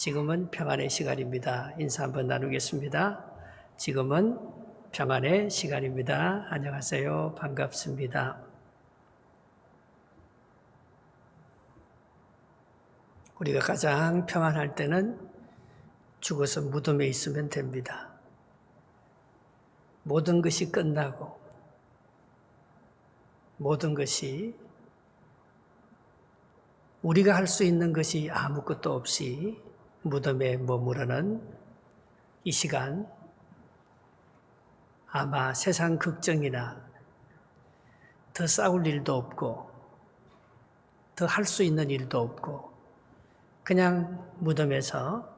지금은 평안의 시간입니다. 인사 한번 나누겠습니다. 지금은 평안의 시간입니다. 안녕하세요. 반갑습니다. 우리가 가장 평안할 때는 죽어서 무덤에 있으면 됩니다. 모든 것이 끝나고 모든 것이 우리가 할 수 있는 것이 아무것도 없이 무덤에 머무르는 이 시간 아마 세상 걱정이나 더 싸울 일도 없고 더 할 수 있는 일도 없고 그냥 무덤에서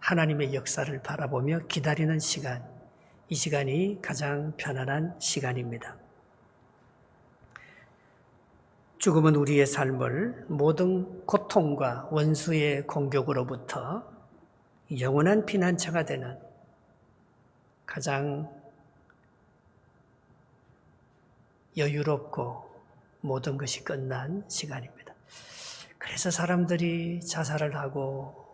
하나님의 역사를 바라보며 기다리는 시간, 이 시간이 가장 편안한 시간입니다. 죽음은 우리의 삶을 모든 고통과 원수의 공격으로부터 영원한 피난처가 되는 가장 여유롭고 모든 것이 끝난 시간입니다. 그래서 사람들이 자살을 하고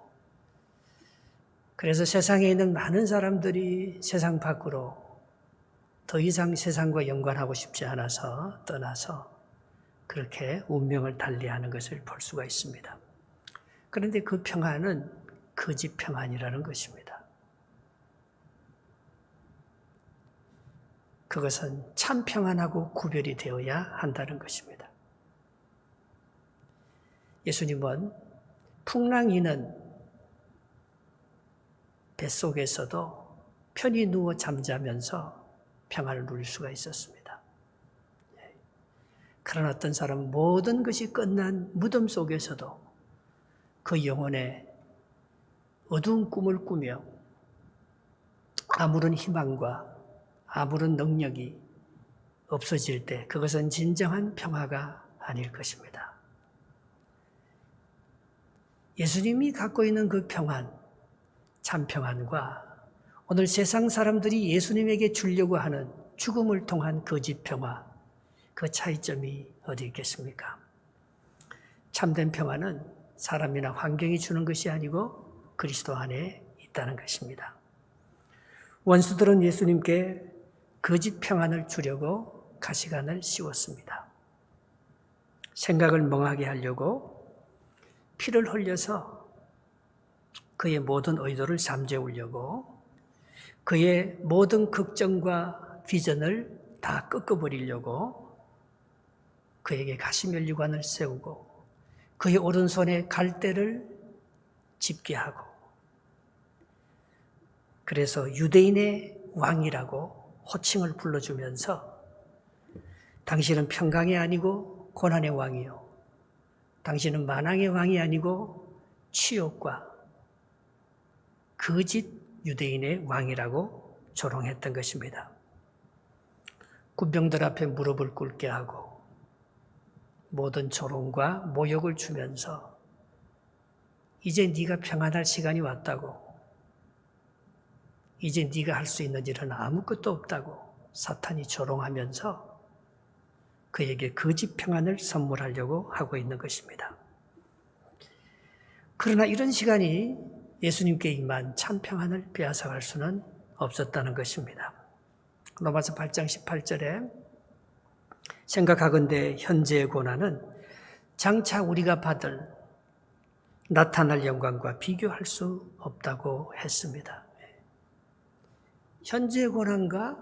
그래서 세상에 있는 많은 사람들이 세상 밖으로 더 이상 세상과 연관하고 싶지 않아서 떠나서 그렇게 운명을 달리하는 것을 볼 수가 있습니다. 그런데 그 평안은 거짓 평안이라는 것입니다. 그것은 참 평안하고 구별이 되어야 한다는 것입니다. 예수님은 풍랑이는 뱃속에서도 편히 누워 잠자면서 평안을 누릴 수가 있었습니다. 그런 어떤 사람은 모든 것이 끝난 무덤 속에서도 그 영혼의 어두운 꿈을 꾸며 아무런 희망과 아무런 능력이 없어질 때 그것은 진정한 평화가 아닐 것입니다. 예수님이 갖고 있는 그 평안, 참 평안과 오늘 세상 사람들이 예수님에게 주려고 하는 죽음을 통한 거짓 평화, 그 차이점이 어디 있겠습니까? 참된 평화는 사람이나 환경이 주는 것이 아니고 그리스도 안에 있다는 것입니다. 원수들은 예수님께 거짓 평안을 주려고 가시관을 씌웠습니다. 생각을 멍하게 하려고 피를 흘려서 그의 모든 의도를 잠재우려고 그의 모든 걱정과 비전을 다 꺾어버리려고 그에게 가시면류관을 세우고 그의 오른손에 갈대를 짚게 하고 그래서 유대인의 왕이라고 호칭을 불러주면서 당신은 평강이 아니고 고난의 왕이요. 당신은 만왕의 왕이 아니고 치욕과 거짓 유대인의 왕이라고 조롱했던 것입니다. 군병들 앞에 무릎을 꿇게 하고 모든 조롱과 모욕을 주면서 이제 네가 평안할 시간이 왔다고 이제 네가 할 수 있는 일은 아무것도 없다고 사탄이 조롱하면서 그에게 거짓 평안을 선물하려고 하고 있는 것입니다. 그러나 이런 시간이 예수님께 임한 참 평안을 빼앗아갈 수는 없었다는 것입니다. 로마서 8장 18절에 생각하건대 현재의 고난은 장차 우리가 받을 나타날 영광과 비교할 수 없다고 했습니다. 현재의 고난과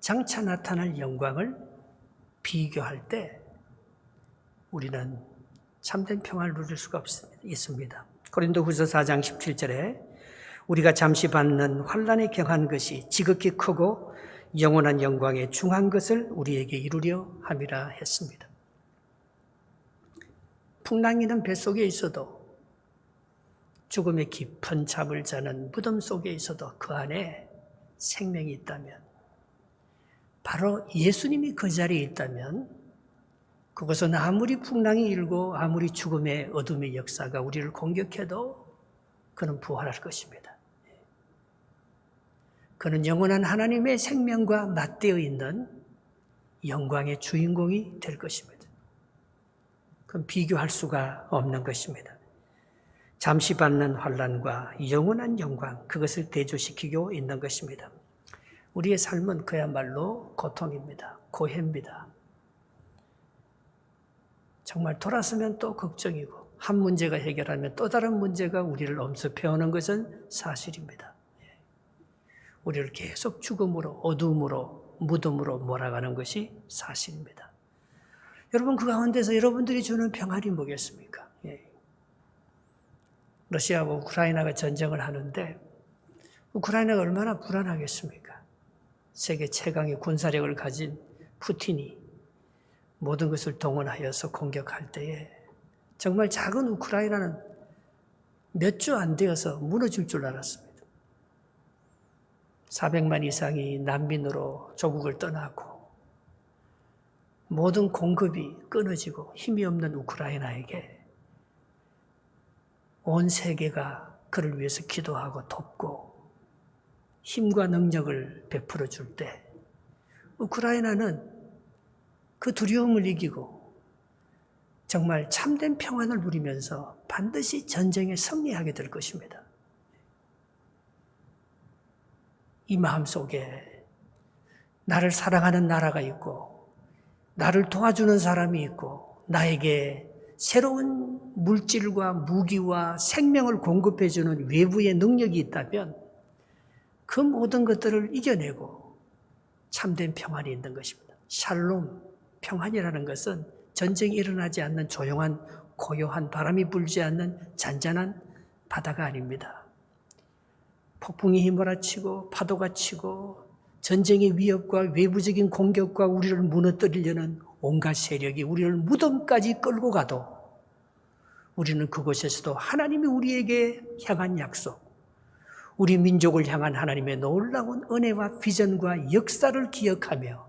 장차 나타날 영광을 비교할 때 우리는 참된 평안을 누릴 수가 있습니다. 고린도 후서 4장 17절에 우리가 잠시 받는 환란에 경한 것이 지극히 크고 영원한 영광에 중한 것을 우리에게 이루려 함이라 했습니다. 풍랑이는 뱃속에 있어도 죽음의 깊은 잠을 자는 무덤 속에 있어도 그 안에 생명이 있다면 바로 예수님이 그 자리에 있다면 그것은 아무리 풍랑이 일고 아무리 죽음의 어둠의 역사가 우리를 공격해도 그는 부활할 것입니다. 그는 영원한 하나님의 생명과 맞대어 있는 영광의 주인공이 될 것입니다. 그건 비교할 수가 없는 것입니다. 잠시 받는 환란과 영원한 영광 그것을 대조시키고 있는 것입니다. 우리의 삶은 그야말로 고통입니다. 고해입니다. 정말 돌아서면 또 걱정이고 한 문제가 해결하면 또 다른 문제가 우리를 엄습해 오는 것은 사실입니다. 우리를 계속 죽음으로 어둠으로 무덤으로 몰아가는 것이 사실입니다. 여러분 그 가운데서 여러분들이 주는 평안이 뭐겠습니까? 예. 러시아와 우크라이나가 전쟁을 하는데 우크라이나가 얼마나 불안하겠습니까? 세계 최강의 군사력을 가진 푸틴이 모든 것을 동원하여서 공격할 때에 정말 작은 우크라이나는 몇 주 안 되어서 무너질 줄 알았습니다. 400만 이상이 난민으로 조국을 떠나고 모든 공급이 끊어지고 힘이 없는 우크라이나에게 온 세계가 그를 위해서 기도하고 돕고 힘과 능력을 베풀어 줄 때 우크라이나는 그 두려움을 이기고 정말 참된 평안을 누리면서 반드시 전쟁에 승리하게 될 것입니다. 이 마음 속에 나를 사랑하는 나라가 있고, 나를 도와주는 사람이 있고, 나에게 새로운 물질과 무기와 생명을 공급해주는 외부의 능력이 있다면 그 모든 것들을 이겨내고 참된 평안이 있는 것입니다. 샬롬, 평안이라는 것은 전쟁이 일어나지 않는 조용한 고요한 바람이 불지 않는 잔잔한 바다가 아닙니다. 폭풍이 휘몰아치고 파도가 치고 전쟁의 위협과 외부적인 공격과 우리를 무너뜨리려는 온갖 세력이 우리를 무덤까지 끌고 가도 우리는 그곳에서도 하나님이 우리에게 향한 약속, 우리 민족을 향한 하나님의 놀라운 은혜와 비전과 역사를 기억하며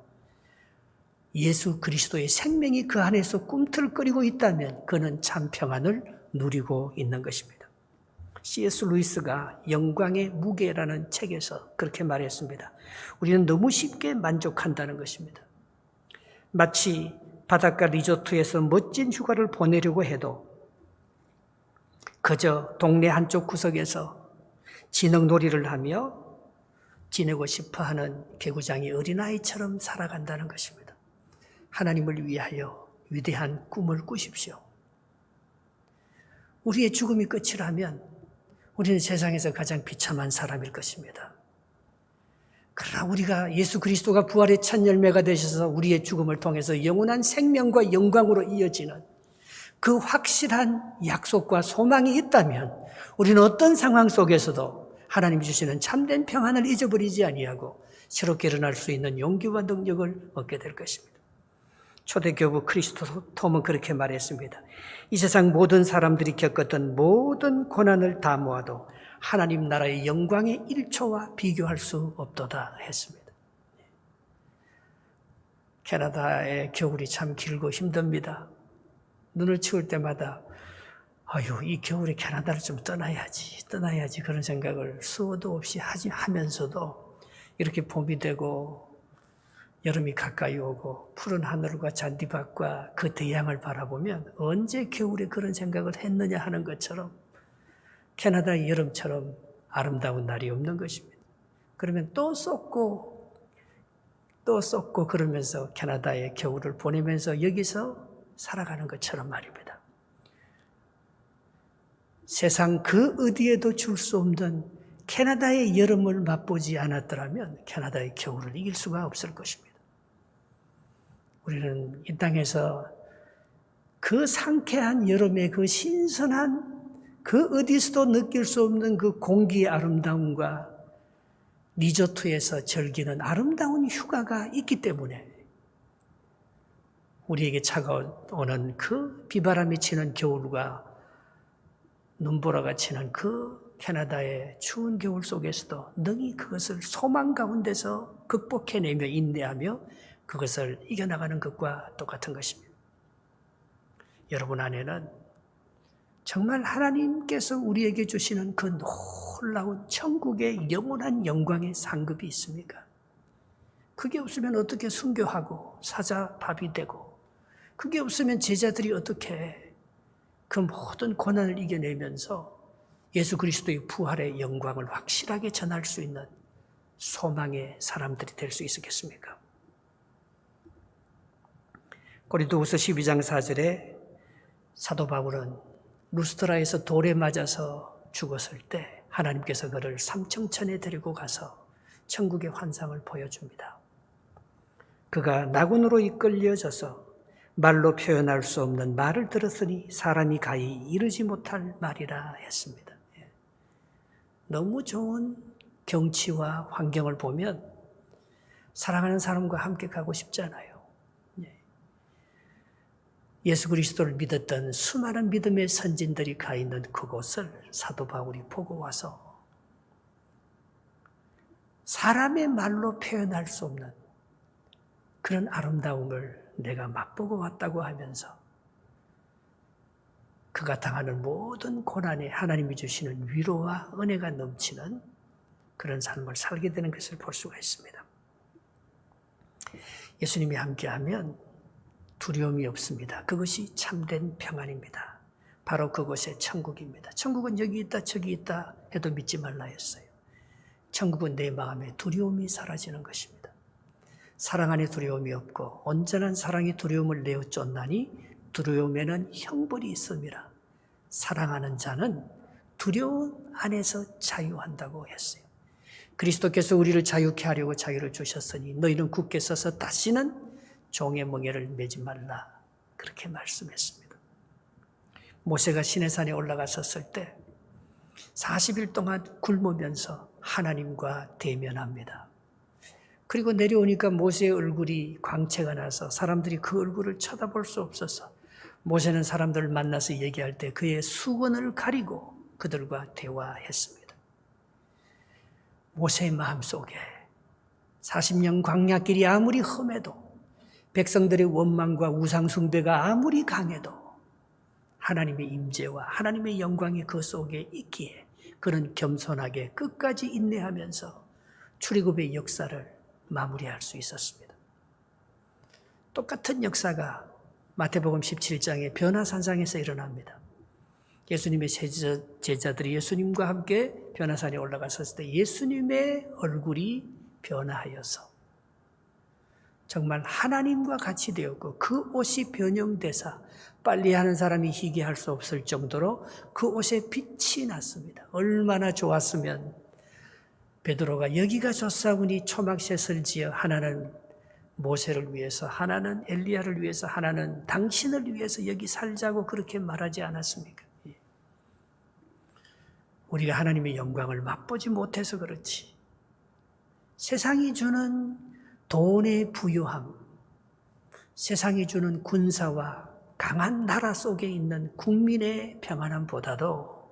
예수 그리스도의 생명이 그 안에서 꿈틀거리고 있다면 그는 참 평안을 누리고 있는 것입니다. C.S. 루이스가 영광의 무게라는 책에서 그렇게 말했습니다. 우리는 너무 쉽게 만족한다는 것입니다. 마치 바닷가 리조트에서 멋진 휴가를 보내려고 해도 그저 동네 한쪽 구석에서 진흙놀이를 하며 지내고 싶어 하는 개구장이 어린아이처럼 살아간다는 것입니다. 하나님을 위하여 위대한 꿈을 꾸십시오. 우리의 죽음이 끝이라면 우리는 세상에서 가장 비참한 사람일 것입니다. 그러나 우리가 예수 그리스도가 부활의 첫 열매가 되셔서 우리의 죽음을 통해서 영원한 생명과 영광으로 이어지는 그 확실한 약속과 소망이 있다면 우리는 어떤 상황 속에서도 하나님이 주시는 참된 평안을 잊어버리지 아니하고 새롭게 일어날 수 있는 용기와 능력을 얻게 될 것입니다. 초대교부 크리스토톰은 그렇게 말했습니다. 이 세상 모든 사람들이 겪었던 모든 고난을 다 모아도 하나님 나라의 영광의 일초와 비교할 수 없도다 했습니다. 캐나다의 겨울이 참 길고 힘듭니다. 눈을 치울 때마다 아유 이 겨울에 캐나다를 좀 떠나야지 떠나야지 그런 생각을 수도 없이 하지 하면서도 이렇게 봄이 되고 여름이 가까이 오고 푸른 하늘과 잔디밭과 그 대양을 바라보면 언제 겨울에 그런 생각을 했느냐 하는 것처럼 캐나다의 여름처럼 아름다운 날이 없는 것입니다. 그러면 또 쏟고 또 쏟고 그러면서 캐나다의 겨울을 보내면서 여기서 살아가는 것처럼 말입니다. 세상 그 어디에도 줄 수 없는 캐나다의 여름을 맛보지 않았더라면 캐나다의 겨울을 이길 수가 없을 것입니다. 우리는 이 땅에서 그 상쾌한 여름의 그 신선한 그 어디서도 느낄 수 없는 그 공기의 아름다움과 리조트에서 즐기는 아름다운 휴가가 있기 때문에 우리에게 차가오는 그 비바람이 치는 겨울과 눈보라가 치는 그 캐나다의 추운 겨울 속에서도 능히 그것을 소망 가운데서 극복해내며 인내하며 그것을 이겨나가는 것과 똑같은 것입니다. 여러분 안에는 정말 하나님께서 우리에게 주시는 그 놀라운 천국의 영원한 영광의 상급이 있습니까? 그게 없으면 어떻게 순교하고 사자 밥이 되고 그게 없으면 제자들이 어떻게 그 모든 고난을 이겨내면서 예수 그리스도의 부활의 영광을 확실하게 전할 수 있는 소망의 사람들이 될 수 있었겠습니까? 고린도후서 12장 4절에 사도 바울은 루스트라에서 돌에 맞아서 죽었을 때 하나님께서 그를 삼청천에 데리고 가서 천국의 환상을 보여줍니다. 그가 나군으로 이끌려져서 말로 표현할 수 없는 말을 들었으니 사람이 가히 이르지 못할 말이라 했습니다. 예. 너무 좋은 경치와 환경을 보면 사랑하는 사람과 함께 가고 싶잖아요. 예. 예수 그리스도를 믿었던 수많은 믿음의 선진들이 가 있는 그곳을 사도 바울이 보고 와서 사람의 말로 표현할 수 없는 그런 아름다움을 내가 맛보고 왔다고 하면서 그가 당하는 모든 고난에 하나님이 주시는 위로와 은혜가 넘치는 그런 삶을 살게 되는 것을 볼 수가 있습니다. 예수님이 함께하면 두려움이 없습니다. 그것이 참된 평안입니다. 바로 그곳의 천국입니다. 천국은 여기 있다 저기 있다 해도 믿지 말라 했어요. 천국은 내 마음에 두려움이 사라지는 것입니다. 사랑 안에 두려움이 없고 온전한 사랑이 두려움을 내어 쫓나니 두려움에는 형벌이 있음이라. 사랑하는 자는 두려움 안에서 자유한다고 했어요. 그리스도께서 우리를 자유케 하려고 자유를 주셨으니 너희는 굳게 서서 다시는 종의 멍에를 매지 말라. 그렇게 말씀했습니다. 모세가 시내산에 올라갔었을 때 40일 동안 굶으면서 하나님과 대면합니다. 그리고 내려오니까 모세의 얼굴이 광채가 나서 사람들이 그 얼굴을 쳐다볼 수 없어서 모세는 사람들을 만나서 얘기할 때 그의 수건을 가리고 그들과 대화했습니다. 모세의 마음 속에 40년 광야길이 아무리 험해도 백성들의 원망과 우상숭배가 아무리 강해도 하나님의 임재와 하나님의 영광이 그 속에 있기에 그는 겸손하게 끝까지 인내하면서 출애굽의 역사를 마무리할 수 있었습니다. 똑같은 역사가 마태복음 17장의 변화산상에서 일어납니다. 예수님의 제자, 들이 예수님과 함께 변화산에 올라갔었을 때 예수님의 얼굴이 변화하여서 정말 하나님과 같이 되었고 그 옷이 변형돼서 빨리 하는 사람이 희귀할 수 없을 정도로 그 옷에 빛이 났습니다. 얼마나 좋았으면 베드로가 여기가 좋사오니 초막셋을 지어 하나는 모세를 위해서 하나는 엘리야를 위해서 하나는 당신을 위해서 여기 살자고 그렇게 말하지 않았습니까? 예. 우리가 하나님의 영광을 맛보지 못해서 그렇지. 세상이 주는 돈의 부유함, 세상이 주는 군사와 강한 나라 속에 있는 국민의 평안함보다도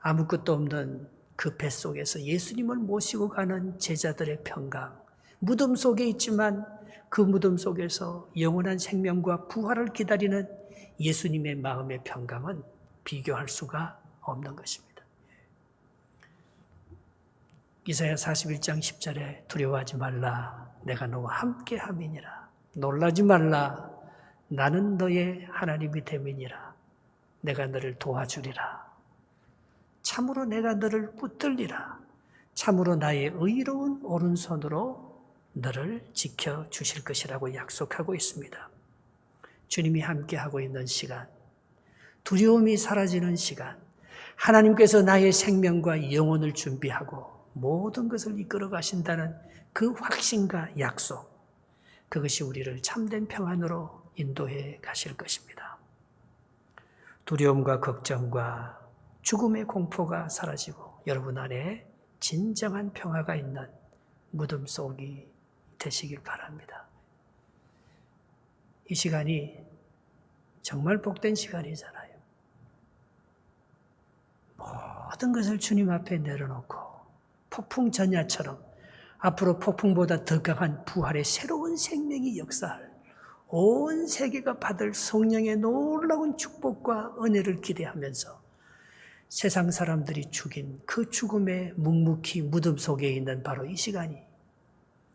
아무것도 없는 그 뱃속에서 예수님을 모시고 가는 제자들의 평강, 무덤 속에 있지만 그 무덤 속에서 영원한 생명과 부활을 기다리는 예수님의 마음의 평강은 비교할 수가 없는 것입니다. 이사야 41장 10절에 두려워하지 말라 내가 너와 함께 함이니라 놀라지 말라 나는 너의 하나님이 됨이니라 내가 너를 도와주리라 참으로 내가 너를 붙들리라. 참으로 나의 의로운 오른손으로 너를 지켜 주실 것이라고 약속하고 있습니다. 주님이 함께하고 있는 시간, 두려움이 사라지는 시간, 하나님께서 나의 생명과 영혼을 준비하고 모든 것을 이끌어 가신다는 그 확신과 약속, 그것이 우리를 참된 평안으로 인도해 가실 것입니다. 두려움과 걱정과 죽음의 공포가 사라지고 여러분 안에 진정한 평화가 있는 무덤 속이 되시길 바랍니다. 이 시간이 정말 복된 시간이잖아요. 모든 것을 주님 앞에 내려놓고 폭풍 전야처럼 앞으로 폭풍보다 더 강한 부활의 새로운 생명이 역사할 온 세계가 받을 성령의 놀라운 축복과 은혜를 기대하면서 세상 사람들이 죽인 그 죽음의 묵묵히 무덤 속에 있는 바로 이 시간이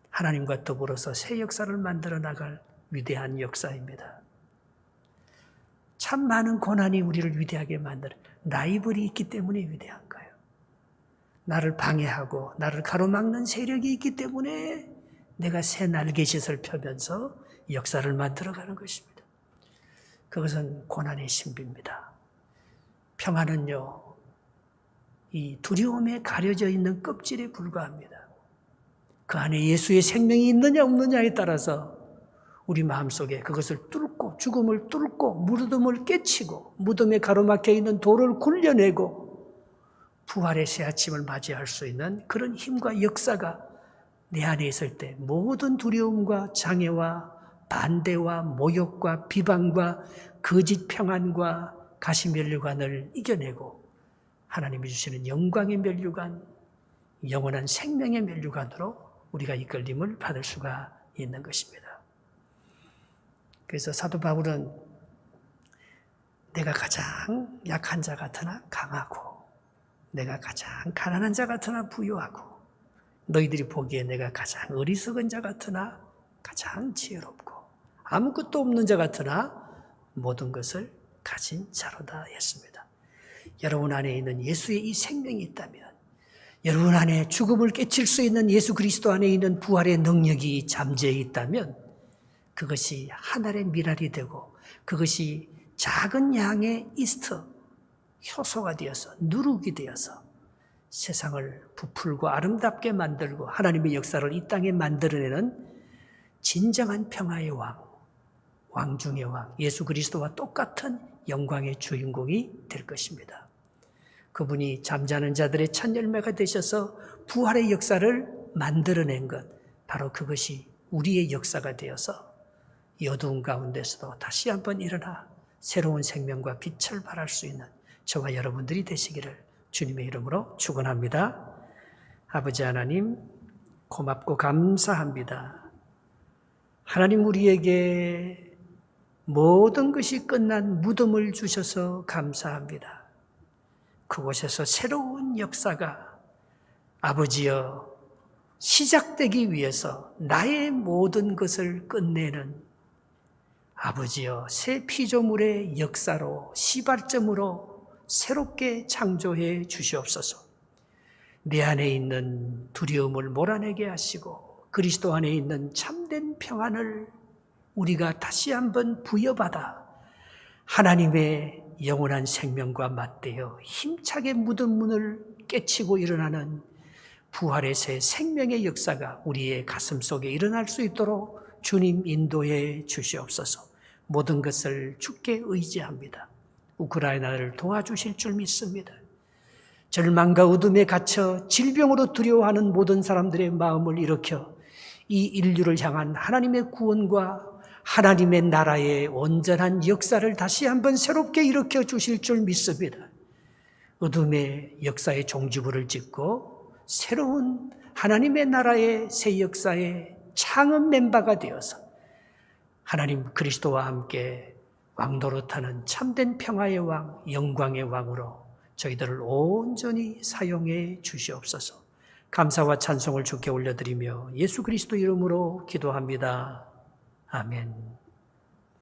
하나님과 더불어서 새 역사를 만들어 나갈 위대한 역사입니다. 참 많은 고난이 우리를 위대하게 만들어 라이벌이 있기 때문에 거예요. 나를 방해하고 나를 가로막는 세력이 있기 때문에 내가 새 날개짓을 펴면서 역사를 만들어가는 것입니다. 그것은 고난의 신비입니다. 평화는요, 이 두려움에 가려져 있는 껍질에 불과합니다. 그 안에 예수의 생명이 있느냐 없느냐에 따라서 우리 마음속에 그것을 뚫고 죽음을 뚫고 무덤을 깨치고 무덤에 가로막혀 있는 돌을 굴려내고 부활의 새 아침을 맞이할 수 있는 그런 힘과 역사가 내 안에 있을 때 모든 두려움과 장애와 반대와 모욕과 비방과 거짓 평안과 가시 면류관을 이겨내고 하나님이 주시는 영광의 면류관, 영원한 생명의 면류관으로 우리가 이끌림을 받을 수가 있는 것입니다. 그래서 사도 바울은 내가 가장 약한 자 같으나 강하고 내가 가장 가난한 자 같으나 부유하고 너희들이 보기에 내가 가장 어리석은 자 같으나 가장 지혜롭고 아무것도 없는 자 같으나 모든 것을 가진 자로다 했습니다. 여러분 안에 있는 예수의 이 생명이 있다면 여러분 안에 죽음을 깨칠 수 있는 예수 그리스도 안에 있는 부활의 능력이 잠재해 있다면 그것이 하늘의 미랄이 되고 그것이 작은 양의 이스터 효소가 되어서 누룩이 되어서 세상을 부풀고 아름답게 만들고 하나님의 역사를 이 땅에 만들어내는 진정한 평화의 왕, 왕 중의 왕, 예수 그리스도와 똑같은 영광의 주인공이 될 것입니다. 그분이 잠자는 자들의 첫 열매가 되셔서 부활의 역사를 만들어낸 것, 바로 그것이 우리의 역사가 되어서 이 어두운 가운데서도 다시 한번 일어나 새로운 생명과 빛을 발할 수 있는 저와 여러분들이 되시기를 주님의 이름으로 축원합니다. 아버지 하나님 고맙고 감사합니다. 하나님 우리에게 모든 것이 끝난 무덤을 주셔서 감사합니다. 그곳에서 새로운 역사가 아버지여 시작되기 위해서 나의 모든 것을 끝내는 아버지여 새 피조물의 역사로 시발점으로 새롭게 창조해 주시옵소서. 내 안에 있는 두려움을 몰아내게 하시고 그리스도 안에 있는 참된 평안을 우리가 다시 한번 부여받아 하나님의 영원한 생명과 맞대어 힘차게 묻은 문을 깨치고 일어나는 부활의 새 생명의 역사가 우리의 가슴 속에 일어날 수 있도록 주님 인도해 주시옵소서. 모든 것을 주께 의지합니다. 우크라이나를 도와주실 줄 믿습니다. 절망과 어둠에 갇혀 질병으로 두려워하는 모든 사람들의 마음을 일으켜 이 인류를 향한 하나님의 구원과 하나님의 나라의 온전한 역사를 다시 한번 새롭게 일으켜 주실 줄 믿습니다. 어둠의 역사의 종지부를 짓고 새로운 하나님의 나라의 새 역사의 창업 멤버가 되어서 하나님 그리스도와 함께 왕도로 타는 참된 평화의 왕, 영광의 왕으로 저희들을 온전히 사용해 주시옵소서. 감사와 찬송을 주께 올려드리며 예수 그리스도 이름으로 기도합니다. 아멘.